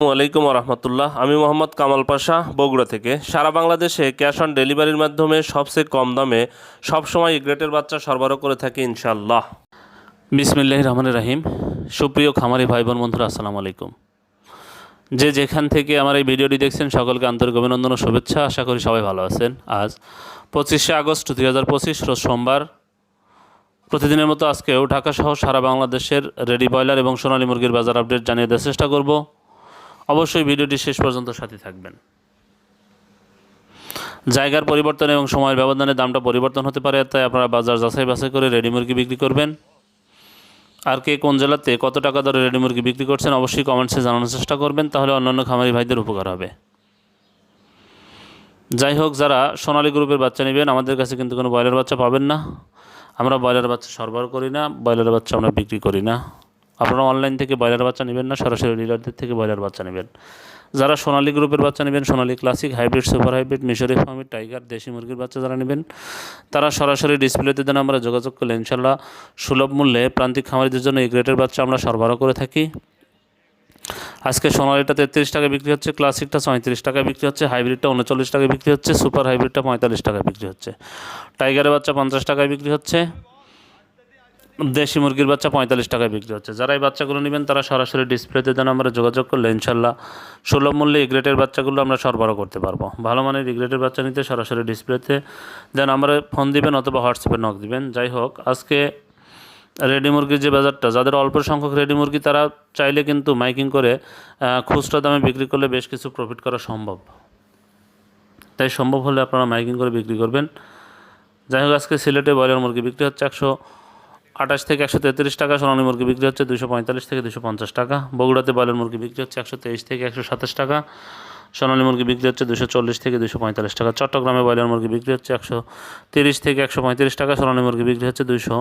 আলাইকুম রহমতুল্লাহ। আমি মোহাম্মদ কামাল পাশা, বগুড়া থেকে। সারা বাংলাদেশে ক্যাশ অন ডেলিভারির মাধ্যমে সবচেয়ে কম দামে সবসময় গ্রেটের বাচ্চা সরবরাহ করে থাকি ইনশাল্লাহ বিসমিল্লাহ রহমান রাহিম। সুপ্রিয় খামারি ভাই বোন বন্ধুরা, আসসালামু আলাইকুম। যে যেখান থেকে আমার এই ভিডিওটি দেখছেন, সকলকে আন্তরিক অভিনন্দন ও শুভেচ্ছা। আশা করি সবাই ভালো আছেন। আজ পঁচিশে আগস্ট দুই হাজার পঁচিশ, রোজ সোমবার। প্রতিদিনের মতো আজকেও ঢাকা সহ সারা বাংলাদেশের রেডি ব্রয়লার এবং সোনালী মুরগির বাজার আপডেট জানিয়ে দেওয়ার চেষ্টা করব। অবশ্যই ভিডিওটি শেষ পর্যন্ত সাথে থাকবেন। জায়গার পরিবর্তন এবং সময়ের ব্যবধানে দামটা পরিবর্তন হতে পারে, তাই আপনারা বাজার যাচাই বাছাই করে রেডি মুরগি বিক্রি করবেন। আর কে কোন জেলাতে কত টাকা দরে রেডি মুরগি বিক্রি করছেন অবশ্যই কমেন্টসে জানানোর চেষ্টা করবেন, তাহলে অন্যান্য খামারি ভাইদের উপকার হবে। যাই হোক, যারা সোনালী গ্রুপের বাচ্চা নেবেন, আমাদের কাছে কিন্তু কোনো ব্রয়লার বাচ্চা পাবেন না। আমরা ব্রয়লার বাচ্চা সরবরাহ করি না, ব্রয়লার বাচ্চা আমরা বিক্রি করি না। আপনারা অনলাইন থেকে ব্রয়লার বাচ্চা নেবেন না, সরাসরি ডিলারদের থেকে ব্রয়লার বাচ্চা নেবেন। যারা সোনালী গ্রুপের বাচ্চা নেবেন, Sonali classic hybrid super hybrid মিশরি ফার্মি টাইগার দেশি মুরগির বাচ্চা যারা নেবেন, তারা সরাসরি ডিসপ্লেতে দেন আমরা যোগাযোগ করলে ইনশাল্লাহ সুলভ মূল্যে প্রান্তিক খামারিদের জন্য এই গ্রেটের বাচ্চা আমরা সরবরাহ করে থাকি। আজকে সোনালিটা তেত্রিশ টাকা বিক্রি হচ্ছে ক্লাসিকটা পঁয়ত্রিশ টাকা বিক্রি হচ্ছে হাইব্রিডটা উনচল্লিশ টাকা বিক্রি হচ্ছে সুপার হাইব্রিডটা পঁয়তাল্লিশ টাকা বিক্রি হচ্ছে। টাইগারের বাচ্চা পঞ্চাশ টাকায় বিক্রি হচ্ছে। দেশি মুরগির বাচ্চা পঁয়তাল্লিশ টাকায় বিক্রি হচ্ছে। যারা এই বাচ্চাগুলো নেবেন, তারা সরাসরি ডিসপ্লেতে যেন আমরা যোগাযোগ করলে ইনশাল্লাহ সুলভ মূল্যে ইগ্রেটের বাচ্চাগুলো আমরা সরবরাহ করতে পারব। ভালো মানের ইগ্রেটের বাচ্চা নিতে সরাসরি ডিসপ্লেতে দেন আমরা ফোন দিবেন অথবা হোয়াটসঅ্যাপে নক দিবেন। যাই হোক, আজকে রেডি মুরগির যে বাজারটা, যাদের অল্প সংখ্যক রেডি মুরগি, তারা চাইলে কিন্তু মাইকিং করে খুচরা দামে বিক্রি করলে বেশ কিছু প্রফিট করা সম্ভব। তাই সম্ভব হলে আপনারা মাইকিং করে বিক্রি করবেন। যাই হোক, আজকে সিলেটে ব্রয়লার মুরগি বিক্রি হচ্ছে একশো আঠাশ থেকে একশো তেত্রিশ টাকা, সোনালী মুরগি বিক্রি হচ্ছে দুশো পঁয়তাল্লিশ থেকে দুশো পঞ্চাশ টাকা। বগুড়াতে ব্রয়লার মুরগি বিক্রি হচ্ছে একশো তেইশ থেকে একশো সাতাশ টাকা। সোনালী মুরগি বিক্রি হচ্ছে দুশো চল্লিশ থেকে দুশো পঁয়তাল্লিশ টাকা। চট্টগ্রামে ব্রয়লার মুরগি বিক্রি হচ্ছে একশো তিরিশ থেকে একশো পঁয়ত্রিশ টাকা। সোনালী মুরগি বিক্রি হচ্ছে দুশো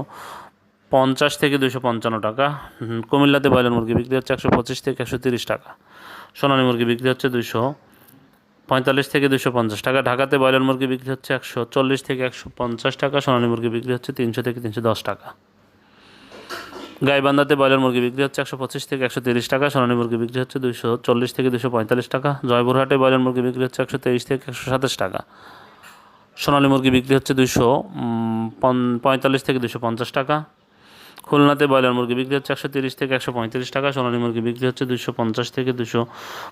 পঞ্চাশ থেকে দুশো পঞ্চান্ন টাকা। কুমিল্লাতে ব্রয়লার মুরগি বিক্রি হচ্ছে একশো পঁচিশ থেকে একশো তিরিশ টাকা। সোনালী মুরগি বিক্রি হচ্ছে দুশো পঁয়তাল্লিশ থেকে দুশো পঞ্চাশ টাকা। ঢাকাতে ব্রয়লার মুরগি বিক্রি হচ্ছে একশো চল্লিশ থেকে একশো পঞ্চাশ টাকা। সোনালী মুরগি বিক্রি হচ্ছে তিনশো থেকে তিনশো দশ টাকা। গাইবান্ধাতে ব্রয়লার মুরগি বিক্রি হচ্ছে একশো পঁচিশ থেকে একশো তিরিশ টাকা, সোনালী মুরগি বিক্রি হচ্ছে দুশো চল্লিশ থেকে দুশো পঁয়তাল্লিশ টাকা, জয়পুরহাটে ব্রয়লার মুরগি বিক্রি হচ্ছে একশো তেইশ থেকে একশো সাতাশ টাকা। সোনালী মুরগি বিক্রি হচ্ছে দুশো পঁয়তাল্লিশ থেকে দুশো পঞ্চাশ টাকা। খুলনাতে ব্রয়লার মুরগি বিক্রি হচ্ছে একশো তিরিশ থেকে একশো পঁয়ত্রিশ টাকা, সোনালী মুরগি বিক্রি হচ্ছে দুশো পঞ্চাশ থেকে দুশো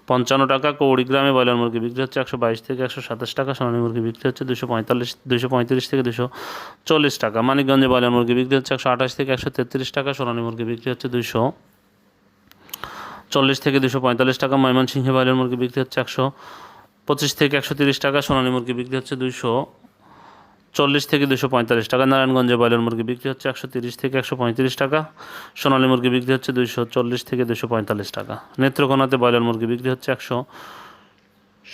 পঞ্চান্ন টাকা, কৌড়িগ্রামে ব্রয়লার মুরগি বিক্রি হচ্ছে একশো বাইশ থেকে একশো সাতাশ টাকা, সোনালী মুরগি বিক্রি হচ্ছে দুশো পঁয়তাল্লিশ দুশো পঁয়ত্রিশ থেকে দুশো চল্লিশ টাকা। মানিকগঞ্জে ব্রয়লার মুরগি বিক্রি হচ্ছে একশো আঠাশ থেকে একশো তেত্রিশ টাকা, সোনালী মুরগি বিক্রি হচ্ছে দুশো চল্লিশ থেকে দুশো পঁয়তাল্লিশ টাকা, ময়মনসিংহে ব্রয়লার মুরগি বিক্রি হচ্ছে একশো পঁচিশ থেকে একশো তিরিশ টাকা, সোনালী মুরগি বিক্রি হচ্ছে দুশো চল্লিশ থেকে দুশো পঁয়তাল্লিশ টাকা। নারায়ণগঞ্জে ব্রয়লার মুরগি বিক্রি হচ্ছে একশো তিরিশ থেকে একশো পঁয়ত্রিশ টাকা। সোনালী মুরগি বিক্রি হচ্ছে দুশো চল্লিশ থেকে দুশো পঁয়তাল্লিশ টাকা। নেত্রকোনাতে ব্রয়লার মুরগি বিক্রি হচ্ছে একশো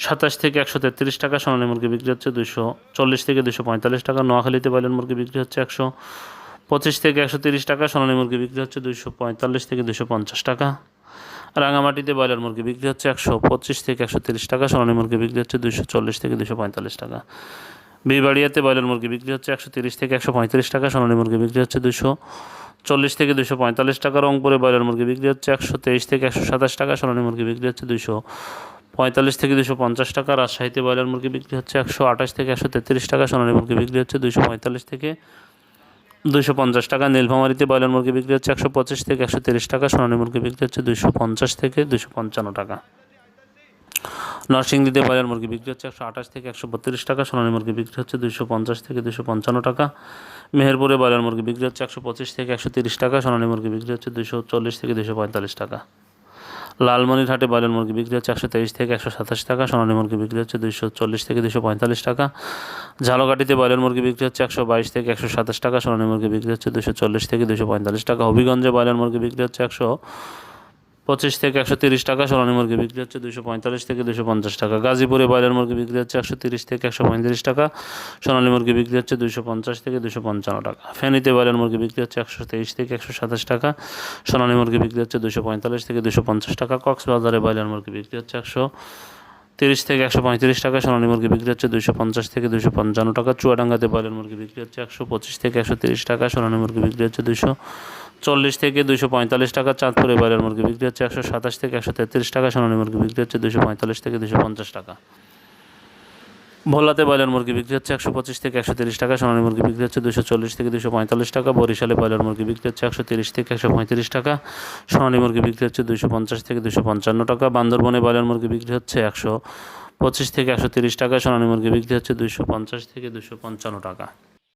সাতাশ থেকে একশো তেত্রিশ টাকা। সোনালী মুরগি বিক্রি হচ্ছে দুশো চল্লিশ থেকে দুশো পঁয়তাল্লিশ টাকা। নোয়াখালীতে ব্রয়লার মুরগি বিক্রি হচ্ছে একশো পঁচিশ থেকে একশো তিরিশ টাকা। সোনালী মুরগি বিক্রি হচ্ছে দুশো পঁয়তাল্লিশ থেকে দুশো পঞ্চাশ টাকা। রাঙামাটিতে ব্রয়লার মুরগি বিক্রি হচ্ছে একশো পঁচিশ থেকে একশো তিরিশ টাকা। সোনালী মুরগি বিক্রি হচ্ছে দুশো চল্লিশ থেকে দুশো পঁয়তাল্লিশ টাকা। বিবাড়িয়াতে ব্রয়লার মুরগি বিক্রি হচ্ছে একশো তিরিশ থেকে একশো পঁয়ত্রিশ টাকা, সোনালী মুরগি বিক্রি হচ্ছে দুশো চল্লিশ থেকে দুশো পঁয়তাল্লিশ টাকা রংপুরে ব্রয়লার মুরগি বিক্রি হচ্ছে একশো তেইশ থেকে একশো সাতাশ টাকা, সোনালী মুরগি বিক্রি হচ্ছে দুশো পঁয়তাল্লিশ থেকে দুশো পঞ্চাশ টাকা, রাজশাহীতে ব্রয়লার মুরগি বিক্রি হচ্ছে একশো আঠাশ থেকে একশো তেত্রিশ টাকা, সোনালী মুরগি বিক্রি হচ্ছে দুশো পঁয়তাল্লিশ থেকে দুশো পঞ্চাশ টাকা, নীলফামারিতে ব্রয়লার মুরগি বিক্রি হচ্ছে একশো পঁচিশ থেকে একশো তিরিশ টাকা, সোনালী মুরগি বিক্রি হচ্ছে দুশো পঞ্চাশ থেকে দুশো পঞ্চান্ন টাকা। নরসিংদীতে ব্রয়লার মুরগি বিক্রি হচ্ছে একশো আঠাশ থেকে একশো বত্রিশ টাকা, সোনালী মুরগি বিক্রি হচ্ছে দুশো পঞ্চাশ থেকে দুশো পঞ্চান্ন টাকা। মেহেরপুরে ব্রয়লার মুরগি বিক্রি হচ্ছে একশো পঁচিশ থেকে একশো তিরিশ টাকা, সোনালী মুরগি বিক্রি হচ্ছে দুশো চল্লিশ থেকে দুশো পঁয়তাল্লিশ টাকা। লালমনিরহাটে ব্রয়লার মুরগি বিক্রি হচ্ছে একশো তেইশ থেকে একশো সাতাশ টাকা, সোনালী মুরগি বিক্রি হচ্ছে দুশো চল্লিশ থেকে দুশো পঁয়তাল্লিশ টাকা। ঝালকাঠিতে ব্রয়লার মুরগি বিক্রি হচ্ছে একশো বাইশ থেকে একশো সাতাশ টাকা, সোনালী মুরগি বিক্রি হচ্ছে দুশো চল্লিশ থেকে দুশো পঁয়তাল্লিশ টাকা। হবিগঞ্জে ব্রয়লার মুরগি বিক্রি হচ্ছে একশো পঁচিশ থেকে একশো তিরিশ টাকা, সোনালী মুরগি বিক্রি হচ্ছে দুশো পঁয়তাল্লিশ থেকে দুশো পঞ্চাশ টাকা। গাজীপুরে ব্রয়লার মুরগি বিক্রি হচ্ছে একশো তিরিশ থেকে একশো পঁয়ত্রিশ টাকা, সোনালী মুরগি বিক্রি হচ্ছে দুশো পঞ্চাশ থেকে দুশো পঞ্চান্ন টাকা। ফেনীতে ব্রয়লার মুরগি বিক্রি হচ্ছে একশো তেইশ থেকে একশো সাতাশ টাকা, সোনালী মুরগি বিক্রি হচ্ছে দুশো পঁয়তাল্লিশ থেকে দুশো পঞ্চাশ টাকা, কক্সবাজারে ব্রয়লার মুরগি বিক্রি হচ্ছে একশো তিরিশ থেকে একশো পঁয়ত্রিশ টাকা, সোনালী মুরগি বিক্রি হচ্ছে দুশো পঞ্চাশ থেকে দুশো পঞ্চান্ন টাকা, চুয়াডাঙ্গাতে ব্রয়লার মুরগি বিক্রি হচ্ছে একশো পঁচিশ থেকে একশো তিরিশ টাকা, সোনালী মুরগি বিক্রি হচ্ছে দুশো চল্লিশ থেকে দুশো পঁয়তাল্লিশ টাকা। চাঁদপুরে ব্রয়লার মুরগি বিক্রি হচ্ছে একশো সাতাশ থেকে একশো তেত্রিশ টাকা। সোনালী মুরগি বিক্রি হচ্ছে দুশো পঁয়তাল্লিশ থেকে দুশো পঞ্চাশ টাকা। ভোলাতে ব্রয়লার মুরগি বিক্রি হচ্ছে একশো পঁচিশ থেকে একশো তিরিশ টাকা। সোনালী মুরগি বিক্রি হচ্ছে দুশো চল্লিশ থেকে দুশো পঁয়তাল্লিশ টাকা। বরিশালে ব্রয়লার মুরগি বিক্রি হচ্ছে একশো তিরিশ থেকে একশো পঁয়ত্রিশ টাকা। সোনালী মুরগি বিক্রি হচ্ছে দুশো পঞ্চাশ থেকে দুশো পঞ্চান্ন টাকা। বান্দরবনে ব্রয়লার মুরগি বিক্রি হচ্ছে একশো পঁচিশ থেকে একশো তিরিশ টাকা। সোনালী মুরগি বিক্রি হচ্ছে দুশো পঞ্চাশ থেকে দুশো পঞ্চান্ন টাকা।